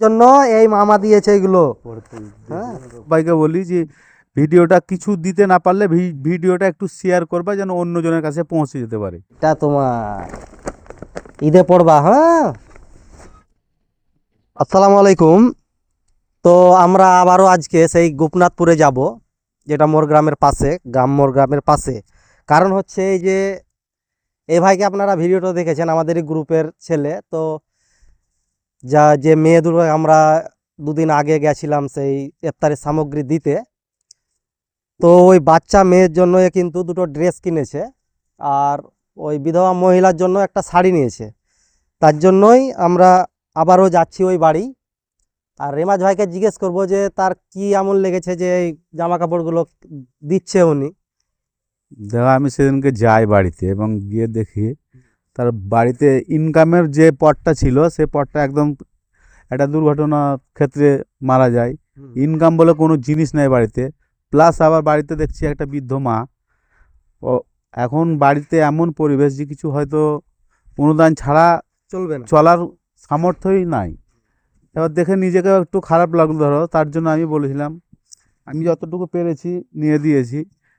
জন্য এই মামা দিয়েছে এগুলো। হ্যাঁ? সবাইকে বলি যে ভিডিওটা কিছু দিতে না পারলে ভিডিওটা একটু শেয়ার করবা যেন অন্যজনের কাছে পৌঁছে যেতে পারে। এটা তোমার ঈদে পড়বা হ্যাঁ? আসসালামু আলাইকুম। তো আমরা আবারও আজকে সেই গোপনাথপুরে যাব যেটা মোর গ্রামের পাশে গ্রাম মোর গ্রামের পাশে। কারণ হচ্ছে এই যে এই ভাইকে আপনারা ভিডিওটা দেখেছেন আমাদেরই গ্রুপের ছেলে। তো যা যে মেয়ে দুটো আমরা দুদিন আগে গেছিলাম সেই ইফতারের সামগ্রী দিতে। তো ওই বাচ্চা মেয়ের জন্য কিন্তু দুটো ড্রেস কিনেছে আর ওই বিধবা মহিলার জন্য একটা শাড়ি নিয়েছে। তার জন্যই আমরা আবারও যাচ্ছি ওই বাড়ি। আর রেমাজ ভাইকে জিজ্ঞেস করব যে তার কি এমন লেগেছে যে এই জামা কাপড়গুলো দিচ্ছে উনি? দেখা, আমি সেদিনকে যাই বাড়িতে এবং গিয়ে দেখি তার বাড়িতে ইনকামের যে পটটা ছিল সে পটটা একদম একটা দুর্ঘটনা ক্ষেত্রে মারা যায়। ইনকাম বলে কোনো জিনিস নেই বাড়িতে। প্লাস আবার বাড়িতে দেখছি একটা বৃদ্ধ মা। ও এখন বাড়িতে এমন পরিবেশ যে কিছু হয়তো অনুদান ছাড়া চলবে না। চলার সামর্থ্যই নাই। এবার দেখে নিজেকেও একটু খারাপ লাগল ধরো তার জন্য আমি বলেছিলাম আমি যতটুকু পেরেছি নিয়ে দিয়েছি।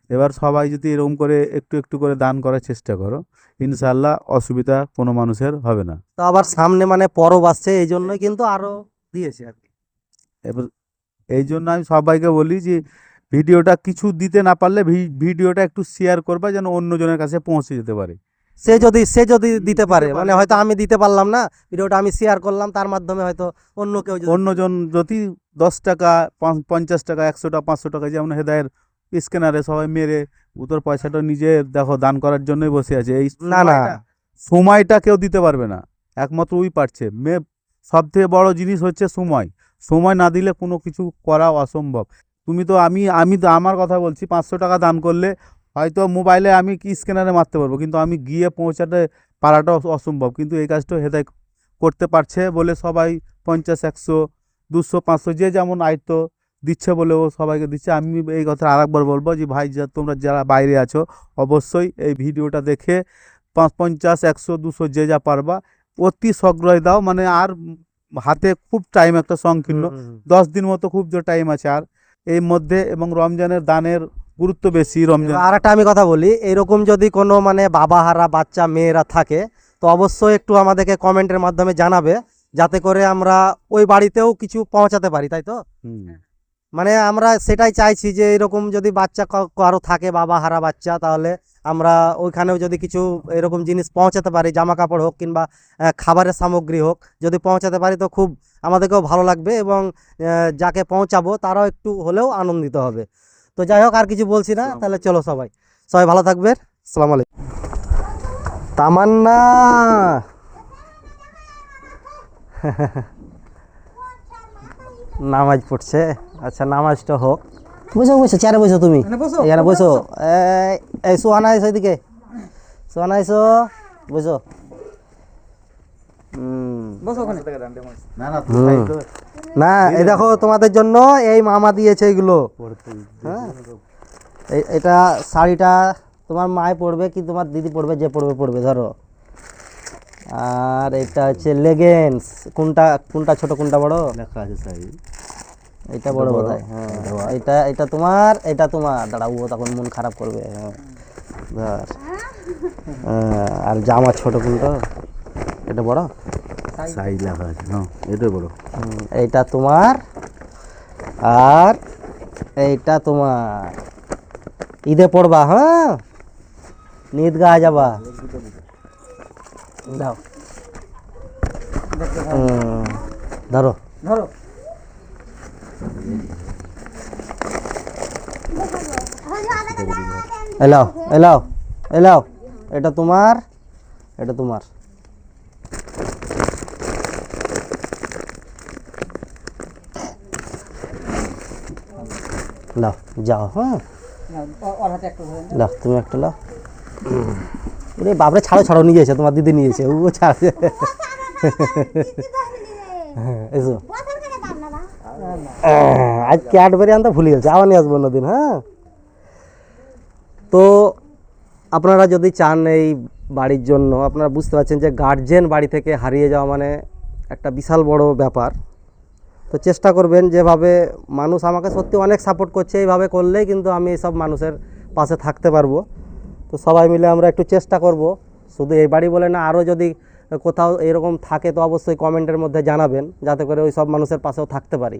এবার সবাই যদি এরকম করে একটু একটু করে দান করার চেষ্টা করো ইনশাল্লাহ অসুবিধা কোনো মানুষের হবে না। তো আবার সামনে মানে পরব আসছে এই জন্যই কিন্তু আরও দিয়েছে আর কি। এবার এই জন্য আমি সবাইকে বলি যে ভিডিওটা কিছু দিতে না পারলে ভিডিওটা একটু শেয়ার করবা যেন অন্যজনের কাছে পৌঁছে যেতে পারে। সে যদি সে যদি দিতে পারে মানে হয়তো আমি দিতে পারলাম না ভিডিওটা আমি শেয়ার করলাম তার মাধ্যমে হয়তো অন্য কেউ অন্যজন যদি দশ টাকা পঞ্চাশ টাকা একশো টাকা পাঁচশো টাকা যেমন হেদায়ের স্ক্যানারে সবাই মেরে উত্তর পয়সাটা নিজে দেখো দান করার জন্যই বসে আছে। এই না না। সময়টা- সময়টা কেউ দিতে পারবে না। একমাত্র ওই পারছে। মেয়ে সব থেকে বড় জিনিস হচ্ছে সময়। সময় না দিলে কোনো কিছু করা অসম্ভব। তুমি তো আমি আমি তো আমার কথা বলছি পাঁচশো টাকা দান করলে হয়তো মোবাইলে আমি কি স্ক্যানারে মারতে পারব? কিন্তু আমি গিয়ে পৌঁছাতে পারাটা অসম্ভব। কিন্তু এই কাজটা হেদায় করতে পারছে বলে সবাই পঞ্চাশ একশো দুশো পাঁচশো যে যেমন আয়ত্ত দিচ্ছে বলেও সবাইকে দিচ্ছে। আমি এই কথা আরেকবার বলব যে ভাই যা তোমরা যারা বাইরে আছো অবশ্যই এই ভিডিওটা দেখে পাঁচ পঞ্চাশ একশো দুশো যে যা পারবা অতি সগ্রহে দাও। মানে আর হাতে খুব টাইম একটা সংকীর্ণ। দশ দিন মতো খুব যে টাইম আছে আর। এই মধ্যে এবং রমজানের দানের গুরুত্ব বেশি রমজান। আর একটা আমি কথা বলি এরকম যদি কোনো মানে বাবা হারা বাচ্চা মেয়েরা থাকে তো অবশ্যই একটু আমাদেরকে কমেন্টের মাধ্যমে জানাবে যাতে করে আমরা ওই বাড়িতেও কিছু পৌঁছাতে পারি তাই তো। মানে আমরা সেটাই চাইছি যে এরকম যদি বাচ্চা কারও থাকে বাবা হারা বাচ্চা তাহলে আমরা ওইখানেও যদি কিছু এরকম জিনিস পৌঁছাতে পারি জামা কাপড় হোক কিংবা খাবারের সামগ্রী হোক যদি পৌঁছাতে পারি তো খুব আমাদেরকেও ভালো লাগবে এবং যাকে পৌঁছাবো তারাও একটু হলেও আনন্দিত হবে। তো যাই হোক আর কিছু বলছি না তাহলে চলো সবাই। সবাই ভালো থাকবে সালাম আলাইকুম। তামান্না! নামাজ পড়ছে। আচ্ছা নামাজটা হোক। বসো বসো চেয়ারে বসো তুমি। এখানে বসো। এই সোহানা এসো এদিকে। সোহানা এসো বসো। না এই দেখো তোমাদের জন্য এই মামা দিয়েছে এগুলো। হ্যাঁ? এই- এটা শাড়িটা তোমার মায় পড়বে কি তোমার দিদি পড়বে যে পড়বে পড়বে ধরো। আর এটা হচ্ছে লেগেন্স কোনটা কোনটা ছোট কোনটা বড়? লেখা আছে সাই এটা বড় বোধ হয় হ্যাঁ। এটা এটা তোমার এটা তোমার। দাঁড়া ও তখন মন খারাপ করবে হ্যাঁ। ধর। হ্যাঁ, আর জামা ছোট কোনটা এটা বড়? সাই লেখা আছে না এটাই বড়। হুম, এইটা তোমার আর এইটা তোমার। ঈদে পড়বা হ্যাঁ? নিদ গা যাবা। দাও। ধরো। ধরো। এলাও এলাও এলাও। এটা তোমার এটা তোমার। লাও যাও হ্যাঁ। ওর লাও তুমি একটা লাও রে বাপরে ছাড়ো ছাড়ো নিয়ে এসে তোমার দিদি নিয়েছে ও ছাড়ছে হ্যাঁ, এসো। আজ ক্যাডবেরি আনতে ভুলে গেছে, আবার নিয়ে আসব অন্যদিন হ্যাঁ? তো আপনারা যদি চান এই বাড়ির জন্য, আপনারা বুঝতে পারছেন যে গার্জেন বাড়ি থেকে হারিয়ে যাওয়া মানে একটা বিশাল বড় ব্যাপার। তো চেষ্টা করবেন যেভাবে মানুষ আমাকে সত্যি অনেক সাপোর্ট করছে, এইভাবে করলেই কিন্তু আমি এইসব মানুষের পাশে থাকতে পারব। তো সবাই মিলে আমরা একটু চেষ্টা করব। শুধু এই বাড়ি বলে না, আরও যদি কোথাও এরকম থাকে তো অবশ্যই কমেন্টের মধ্যে জানাবেন, যাতে করে ওই সব মানুষের পাশেও থাকতে পারি।